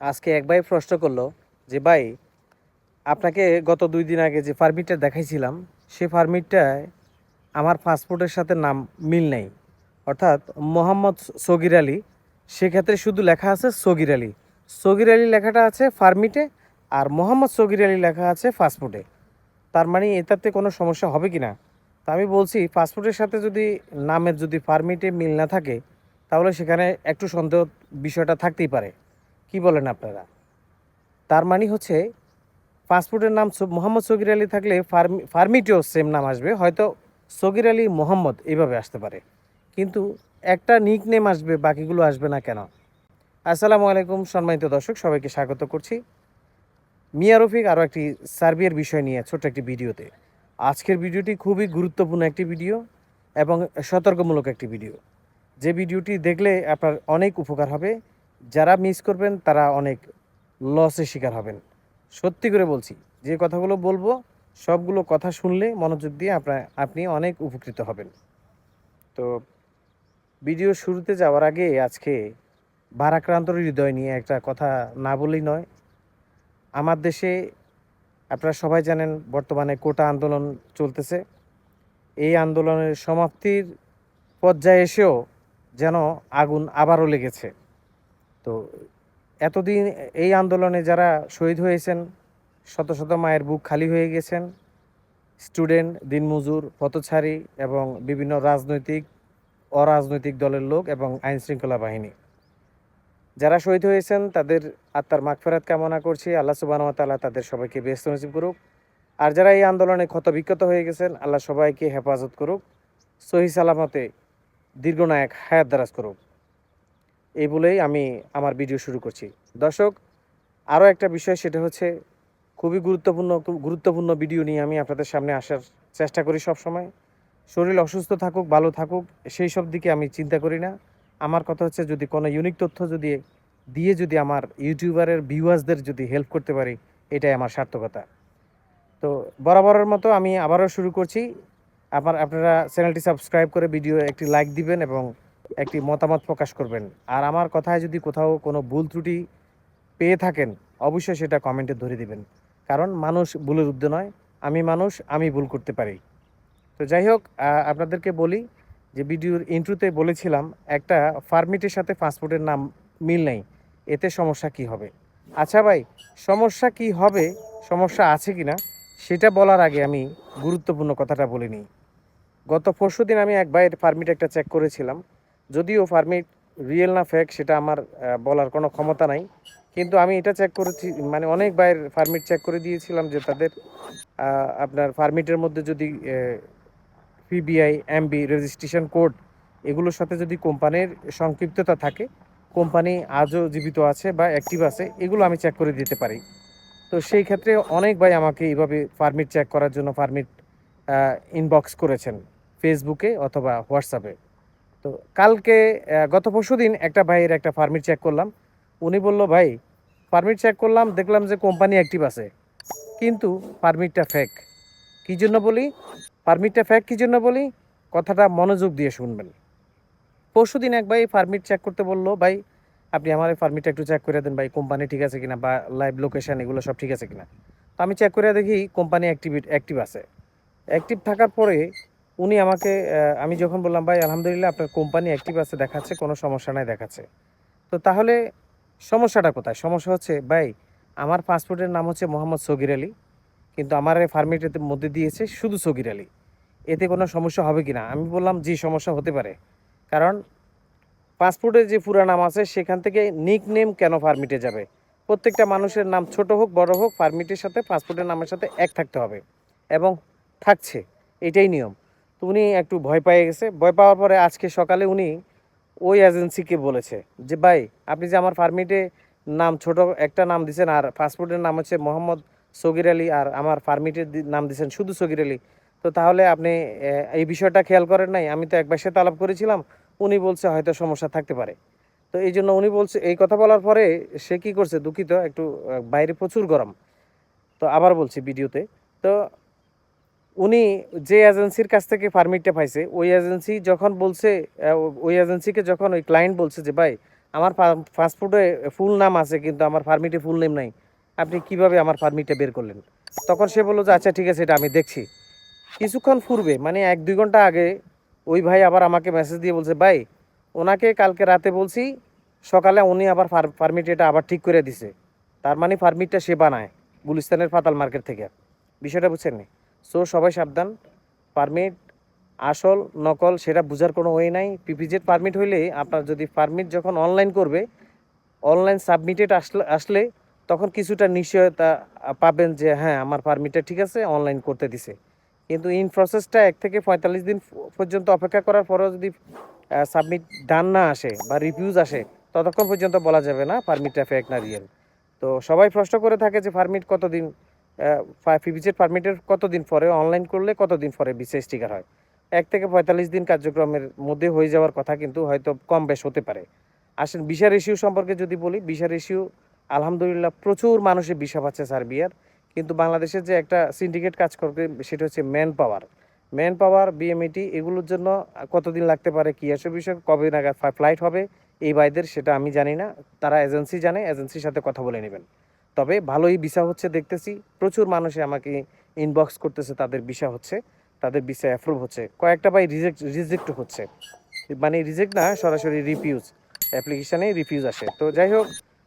আজকে এক ভাই প্রশ্ন করল যে, ভাই, আপনাকে গত দুই দিন আগে যে পারমিটটা দেখাইছিলাম, সে পারমিটটায় আমার পাসপোর্টের সাথে নাম মিল নেই। অর্থাৎ মোহাম্মদ সগির আলী, সেক্ষেত্রে শুধু লেখা আছে সগির আলী। সগির আলী লেখাটা আছে ফার্মিটে আর মোহাম্মদ সগির আলী লেখা আছে পাসপোর্টে তার মানে এটাতে কোনো সমস্যা হবে কি না? তা আমি বলছি পাসপোর্টের সাথে যদি নামের যদি ফার্মিটে মিল না থাকে, তাহলে সেখানে একটু সন্দেহ বিষয়টা থাকতেই পারে। কি বলেন আপনারা? তার মানে হচ্ছে পাসপোর্টের নাম মোহাম্মদ সগির আলী থাকলে ফার্মি ফার্মিটিও সেম নাম আসবে, হয়তো সগির আলী মোহাম্মদ এইভাবে আসতে পারে। কিন্তু একটা নিক নেম আসবে, বাকিগুলো আসবে না কেন? আসসালামু আলাইকুম, সম্মানিত দর্শক, সবাইকে স্বাগত করছি। মিয়া রফিক আরও একটি সার্বিয়ার বিষয় নিয়ে ছোট্ট একটি ভিডিওতে। আজকের ভিডিওটি খুবই গুরুত্বপূর্ণ একটি ভিডিও এবং সতর্কমূলক একটি ভিডিও। যে ভিডিওটি দেখলে আপনার অনেক উপকার হবে। যারা মিস করবেন, তারা অনেক লসের শিকার হবেন। সত্যি করে বলছি, যে কথাগুলো বলব, সবগুলো কথা শুনলে মনোযোগ দিয়ে আপনার আপনি অনেক উপকৃত হবেন। তো ভিডিও শুরুতে যাওয়ার আগে আজকে ভারাক্রান্ত হৃদয় নিয়ে একটা কথা না বলেই নয়। আমার দেশে আপনারা সবাই জানেন, বর্তমানে কোটা আন্দোলন চলতেছে। এই আন্দোলনের সমাপ্তির পর্যায়ে এসেও যেন আগুন আবারও লেগেছে। তো এতদিন এই আন্দোলনে যারা শহীদ হয়েছেন, শত শত মায়ের বুক খালি হয়ে গেছেন, স্টুডেন্ট, দিনমজুর, পথচারী এবং বিভিন্ন রাজনৈতিক, অরাজনৈতিক দলের লোক এবং আইন শৃঙ্খলা বাহিনী। যারা শহীদ হয়েছেন, তাদের আত্মার মাগফেরাত কামনা করছি। আল্লাহ সুবাহ তাআলা তাদের সবাইকে ব্যস্ত নসিব করুক। আর যারা এই আন্দোলনে ক্ষত বিক্ষত হয়ে গেছেন, আল্লাহ সবাইকে হেফাজত করুক। সহি সালামতে দীর্ঘনায়ক হায়াত দারাজ করুক। এই বলেই আমি আমার ভিডিও শুরু করছি। দর্শক আরও একটা বিষয় সেটা হচ্ছে, খুবই গুরুত্বপূর্ণ গুরুত্বপূর্ণ ভিডিও নিয়ে আমি আপনাদের সামনে আসার চেষ্টা করি সব সময় শরীর অসুস্থ থাকুক, ভালো থাকুক, সেই সব দিকে আমি চিন্তা করি না। আমার কথা হচ্ছে, যদি কোনো ইউনিক তথ্য যদি দিয়ে যদি আমার ইউটিউবারের ভিউয়ার্সদের যদি হেল্প করতে পারি, এটাই আমার সার্থকতা। তো বরাবরের মতো আমি আবারও শুরু করছি। আবার আপনারা চ্যানেলটি সাবস্ক্রাইব করে ভিডিও একটি লাইক দিবেন এবং একটি মতামত প্রকাশ করবেন। আর আমার কথায় যদি কোথাও কোনো ভুল ত্রুটি পেয়ে থাকেন, অবশ্যই সেটা কমেন্টে ধরে দিবেন। কারণ মানুষ ভুলের ঊর্ধ্বে নয়, আমি মানুষ, আমি ভুল করতে পারি। তো যাই হোক আপনাদেরকে বলি যে ভিডিওর ইন্ট্রুতে বলেছিলাম, একটা ফার্মিটের সাথে ফাস্টফুডের নাম মিল নেই, এতে সমস্যা কি হবে? আচ্ছা ভাই, সমস্যা কি হবে, সমস্যা আছে কি না সেটা বলার আগে আমি গুরুত্বপূর্ণ কথাটা বলে নিই। গত পরশু দিন আমি এক ভাইয়ের পারমিট একটা চেক করেছিলাম। যদিও পারমিট রিয়েল না ফেক সেটা আমার বলার কোনো ক্ষমতা নাই। কিন্তু আমি এটা চেক করেছি মানে অনেক ভাইয়ের পারমিট চেক করে দিয়েছিলাম যে তাদের আপনার পারমিটের মধ্যে যদি পিবিআই এমবি রেজিস্ট্রেশন কোড এগুলোর সাথে যদি কোম্পানির সংক্ষিপ্ততা থাকে, কোম্পানি আজও জীবিত আছে বা অ্যাক্টিভ আছে, এগুলো আমি চেক করে দিতে পারি। তো সেই ক্ষেত্রে অনেক ভাই আমাকে এইভাবে পারমিট চেক করার জন্য পারমিট ইনবক্স করেছেন ফেসবুকে অথবা হোয়াটসঅ্যাপে তো কালকে গত পরশু দিন একটা ভাইয়ের একটা পারমিট চেক করলাম। উনি বলল, ভাই পারমিট চেক করলাম, দেখলাম যে কোম্পানি অ্যাক্টিভ আছে। কিন্তু পারমিটটা ফেক কী জন্য বলি? পারমিটটা ফেক কী জন্য বলি? কথাটা মনোযোগ দিয়ে শুনবেন। পরশু দিন এক ভাই পারমিট চেক করতে বলল, ভাই, আপনি আমার এই পারমিটটা একটু চেক করে দেন, ভাই কোম্পানি ঠিক আছে কিনা বা লাইভ লোকেশন এগুলো সব ঠিক আছে কিনা? তো আমি চেক করে দেখি কোম্পানি অ্যাক্টিভ অ্যাক্টিভ আছে। অ্যাক্টিভ থাকার পরে উনি আমাকে আমি যখন বললাম, ভাই, আলহামদুলিল্লাহ, আপনার কোম্পানি অ্যাক্টিভ আছে, দেখাচ্ছে, কোনো সমস্যা নাই, দেখাচ্ছে। তো তাহলে সমস্যাটা কোথায়? সমস্যা হচ্ছে, ভাই, আমার পাসপোর্টের নাম হচ্ছে মোহাম্মদ সগির আলী, কিন্তু আমার এই ফার্মিটের মধ্যে দিয়েছে শুধু সগির আলী। এতে কোনো সমস্যা হবে কি না? আমি বললাম, জি, সমস্যা হতে পারে। কারণ পাসপোর্টের যে পুরা নাম আছে, সেখান থেকে নিক নেম কেন ফার্মিটে যাবে? প্রত্যেকটা মানুষের নাম ছোট হোক, বড় হোক ফার্মিটের সাথে, পাসপোর্টের নামের সাথে এক থাকতে হবে এবং থাকছে। এটাই নিয়ম। তো উনি একটু ভয় পেয়ে গেছে। ভয় পাওয়ার পরে আজকে সকালে উনি ওই এজেন্সিকে বলেছে যে, ভাই, আপনি যে আমার ফার্মিটে নাম ছোট একটা নাম দিয়েছেন আর পাসপোর্টের নাম হচ্ছে মোহাম্মদ সগির আলী আর আমার ফার্মিটের নাম দিয়েছেন শুধু সগির আলী। তো তাহলে আপনি এই বিষয়টা খেয়াল করেন নাই। আমি তো একবার সে তালাব করেছিলাম। উনি বলছে হয়তো সমস্যা থাকতে পারে। তো এই জন্য উনি বলছে, এই কথা বলার পরে সে কি করছে দুঃখিত, একটু বাইরে প্রচুর গরম। তো আবার বলছি ভিডিওতে। তো উনি যে এজেন্সির কাছ থেকে পারমিটটা পাইছে, ওই এজেন্সি যখন বলছে ওই এজেন্সিকে যখন ওই ক্লায়েন্ট বলছে যে, ভাই, আমার পাসপোর্টে ফুল নাম আছে, কিন্তু আমার পারমিটে ফুল নেম নাই। আপনি কীভাবে আমার পারমিটটা বের করলেন? তখন সে বলল যে আচ্ছা ঠিক আছে, এটা আমি দেখছি। কিছুক্ষণ পূর্বে মানে এক দুই ঘণ্টা আগে, ওই ভাই আবার আমাকে মেসেজ দিয়ে বলছে, ভাই, ওনাকে কালকে রাতে বলছি, সকালে উনি আবার পারমিট এটা আবার ঠিক করে দিছে। তার মানে পারমিটটা সে বানায়, গুলিস্তানের ফাতাল মার্কেট থেকে। বিষয়টা বুঝছেন নি? সো সবাই সাবধান। পারমিট আসল, নকল, সেটা বোঝার কোনো ওয়ে নাই। পিপিজেড পারমিট হইলে আপনার যদি পারমিট যখন অনলাইন করবে অনলাইন সাবমিটেড আসলে আসলে তখন কিছুটা নিশ্চয়তা পাবেন যে হ্যাঁ আমার পারমিটটা ঠিক আছে অনলাইন করতে দিছে। কিন্তু ইন প্রসেসটা এক থেকে পঁয়তাল্লিশ দিন পর্যন্ত অপেক্ষা করার পরেও যদি সাবমিট ডান না আসে বা রিভিউজ আসে, ততক্ষণ পর্যন্ত বলা যাবে না পারমিটটা ফেক না রিয়েল তো সবাই প্রশ্ন করে থাকে যে পারমিট কতদিন পিপিজেড পারমিটের কতদিন পরে অনলাইন করলে কতদিন পরে বিশেষ স্টিকার হয়? এক থেকে পঁয়তাল্লিশ দিন কার্যক্রমের মধ্যে হয়ে যাওয়ার কথা কিন্তু হয়তো কম বেশ হতে পারে। আসেন বিশার ইস্যু সম্পর্কে যদি বলি বিশার ইস্যু আলহামদুলিল্লাহ প্রচুর মানুষের বিষা পাচ্ছে সার্বিয়ার। কিন্তু বাংলাদেশের যে একটা সিন্ডিকেট কাজ করবে, সেটা হচ্ছে man power man power BMET এগুলোর জন্য কতদিন লাগতে পারে, কি এসব বিষয়, কবে নাগাদ ফ্লাইট হবে, এই বাইদের সেটা আমি জানি না। তারা এজেন্সি জানে এজেন্সির সাথে কথা বলে নেবেন। তবে ভালোই ভিসা হচ্ছে দেখতেছি। প্রচুর মানুষে আমাকে ইনবক্স করতেছে, তাদের ভিসা হচ্ছে, তাদের ভিসা অ্যাপ্রুভ হচ্ছে। কয়েকটা ভাই রিজেক্ট রিজেক্ট হচ্ছে। মানে রিজেক্ট না, সরাসরি রিফিউজ অ্যাপ্লিকেশানে রিফিউজ আসে। তো যাই হোক,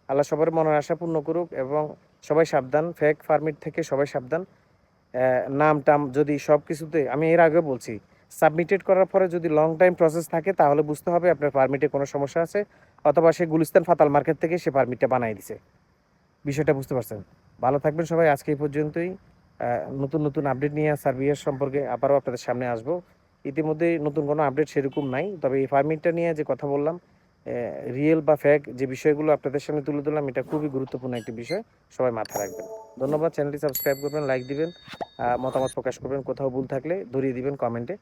আল্লাহ সবার মনের আশা পূর্ণ করুক এবং সবাই সাবধান ফেক ফার্মিট থেকে সবাই সাবধান। নাম টাম যদি সব কিছুতে আমি এর আগে বলছি সাবমিটেড করার পরে যদি লং টাইম প্রসেস থাকে, তাহলে বুঝতে হবে আপনার পারমিটে কোনো সমস্যা আছে, অথবা সে গুলিস্তান ফাতাল মার্কেট থেকে সে পারমিটটা বানিয়ে দিছে। বিষয়টা বুঝতে পারছেন। ভালো থাকবেন সবাই, আজকে এই পর্যন্তই। নতুন নতুন আপডেট নিয়ে সার্ভিয়ার সম্পর্কে আবারও আপনাদের সামনে আসব। ইতিমধ্যে নতুন কোনো আপডেট সেরকম নাই, তবে এই পারমিটটা নিয়ে যে কথা বললাম রিয়েল বা ফ্যাক যে বিষয়গুলো আপনাদের সামনে তুলে ধরলাম, এটা খুবই গুরুত্বপূর্ণ একটি বিষয়, সবাই মাথায় রাখবেন। ধন্যবাদ চ্যানেলটি সাবস্ক্রাইব করবেন লাইক দিবেন মতামত প্রকাশ করবেন, কোথাও ভুল থাকলে ধরিয়ে দিবেন কমেন্টে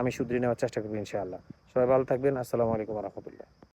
আমি শুধরিয়ে নেওয়ার চেষ্টা করব ইনশাআল্লাহ। সবাই ভালো থাকবেন, আসসালামু আলাইকুম রহমতুল্লাহ।